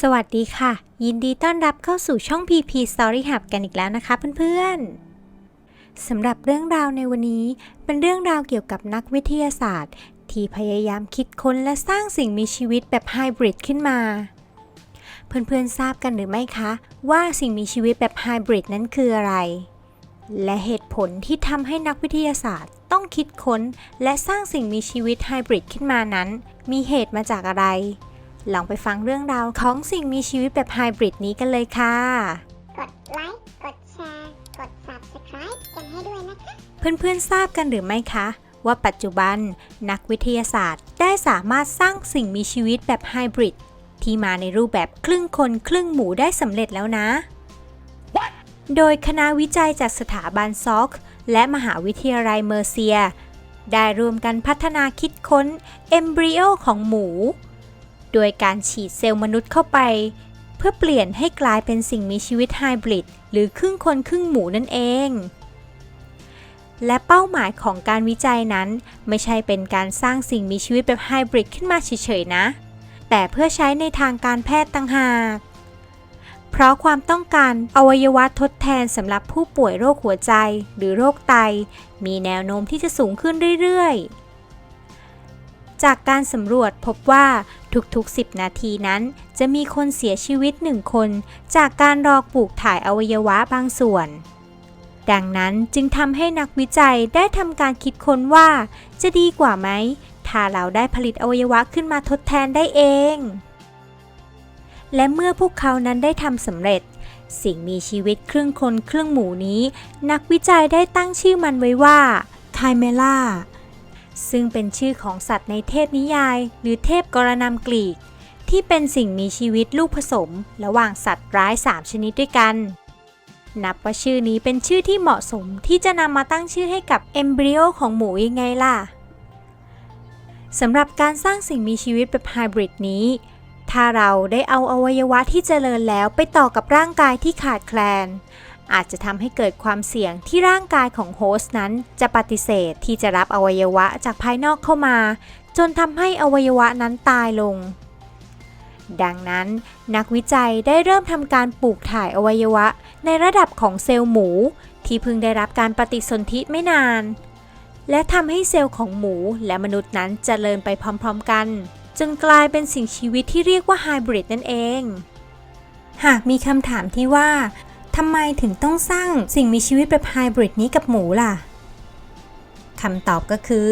สวัสดีค่ะ ยินดีต้อนรับเข้าสู่ช่อง PP Story Hub กันอีกแล้วนะคะเพื่อนๆสำหรับเรื่องราวในวันนี้เป็นเรื่องราวเกี่ยวกับนักวิทยาศาสตร์ ที่พยายามคิดค้นและสร้างสิ่งมีชีวิตแบบไฮบริดขึ้นมา เพื่อนๆทราบกันหรือไม่คะ ว่าสิ่งมีชีวิตแบบไฮบริดนั้นคืออะไร และเหตุผลที่ทำให้นักวิทยาศาสตร์ ต้องคิดค้น และสร้างสิ่งมีชีวิตไฮบริดขึ้นมานั้น มีเหตุมาจากอะไร ลองไปฟังเรื่องราวของสิ่งมีชีวิตแบบไฮบริดนี้กันเลยค่ะ กดไลค์ กดแชร์ กด Subscribe กันให้ด้วยนะคะ เพื่อนๆทราบกันหรือไม่คะ ว่าปัจจุบันนักวิทยาศาสตร์ ได้สามารถสร้างสิ่งมีชีวิตแบบไฮบริดที่มาในรูปแบบครึ่งคนครึ่งหมูได้สำเร็จแล้วนะ โดยคณะวิจัยจากสถาบันซอกและมหาวิทยาลัยเมอร์เซีย ได้รวมกันพัฒนาคิดค้นเอมบริโอของหมู โดยการฉีดเซลล์มนุษย์เข้าไป เพื่อเปลี่ยนให้กลายเป็นสิ่งมีชีวิตไฮบริดหรือครึ่งคนครึ่งหมูนั่นเอง และเป้าหมายของการวิจัยนั้น ไม่ใช่เป็นการสร้างสิ่งมีชีวิตแบบไฮบริดขึ้นมาเฉยๆนะ แต่เพื่อใช้ในทางการแพทย์ต่างหากเพราะความต้องการอวัยวะทดแทนสำหรับผู้ป่วยโรคหัวใจหรือโรคไต มีแนวโน้มที่จะสูงขึ้นเรื่อยๆ จากการสำรวจพบว่าทุกๆ 10 นาทีนั้น จะมีคนเสียชีวิต1คน จากการรอปลูกถ่ายอวัยวะบางส่วน ดังนั้นจึงทำให้นักวิจัยได้ทำการคิดค้นว่า จะดีกว่าไหม ถ้าเราได้ผลิตอวัยวะขึ้นมาทดแทนได้เอง และเมื่อพวกเขานั้นได้ทำสำเร็จ สิ่งมีชีวิตครึ่งคนครึ่งหมูนี้ นักวิจัยได้ตั้งชื่อมันไว้ว่าไคเมล่า ซึ่งเป็นชื่อของสัตว์ในเทพนิยาย หรือเทพกรนำกรีก ที่เป็นสิ่งมีชีวิตลูกผสม ระหว่างสัตว์ร้าย 3 ชนิดด้วยกัน นับว่าชื่อนี้เป็นชื่อที่เหมาะสมที่จะนำมาตั้งชื่อให้กับเอมบริโอของหมูยังไงล่ะสำหรับการสร้างสิ่งมีชีวิตแบบไฮบริดนี้ ถ้าเราได้เอาอวัยวะที่เจริญแล้วไปต่อกับร่างกายที่ขาดแคลน อาจจะทำให้เกิดความเสี่ยงที่ร่างกายของโฮสต์นั้น จะปฏิเสธที่จะรับอวัยวะจากภายนอกเข้ามา จนทำให้อวัยวะนั้นตายลง ดังนั้น นักวิจัยได้เริ่มทำการปลูกถ่ายอวัยวะ ในระดับของเซลล์หมู ที่เพิ่งได้รับการปฏิสนธิไม่นาน และทำให้เซลล์ของหมูและมนุษย์นั้นเจริญไปพร้อมๆกัน จนกลายเป็นสิ่งชีวิตที่เรียกว่าไฮบริดนั่นเองหากมีคำถามที่ว่า ทำไมถึงต้องสร้างสิ่งมีชีวิตแบบไฮบริดนี้กับหมูล่ะคำตอบก็คือ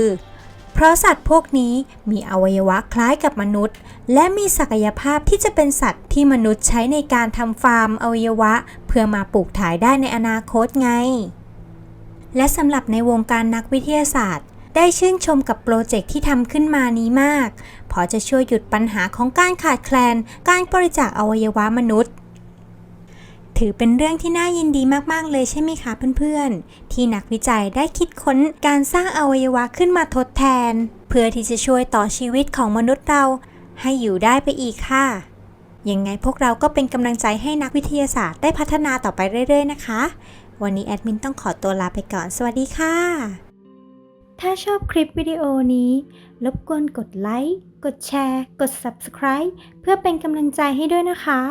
เพราะสัตว์พวกนี้มีอวัยวะคล้ายกับมนุษย์ และมีศักยภาพที่จะเป็นสัตว์ที่มนุษย์ใช้ในการทำฟาร์มอวัยวะ เพื่อมาปลูกถ่ายได้ในอนาคตไง และสำหรับในวงการนักวิทยาศาสตร์ ได้ชื่นชมกับโปรเจกต์ที่ทำขึ้นมานี้มาก เพราะจะช่วยหยุดปัญหาของการขาดแคลน การบริจาคอวัยวะมนุษย์ ถือเป็นเรื่องที่น่ายินดีมากๆเลยใช่ไหมคะเพื่อนๆ ที่นักวิจัยได้คิดค้นการสร้างอวัยวะขึ้นมาทดแทน เพื่อที่จะช่วยต่อชีวิตของมนุษย์เรา ให้อยู่ได้ไปอีกค่ะยังไงพวกเราก็เป็นกำลังใจให้นักวิทยาศาสตร์ได้พัฒนาต่อไปเรื่อย ๆ นะคะ วันนี้แอดมินต้องขอตัวลาไปก่อน สวัสดีค่ะ ถ้าชอบคลิปวิดีโอนี้ รบกวนกดไลค์ กดแชร์ กด Subscribe เพื่อเป็นกำลังใจให้ด้วยนะคะ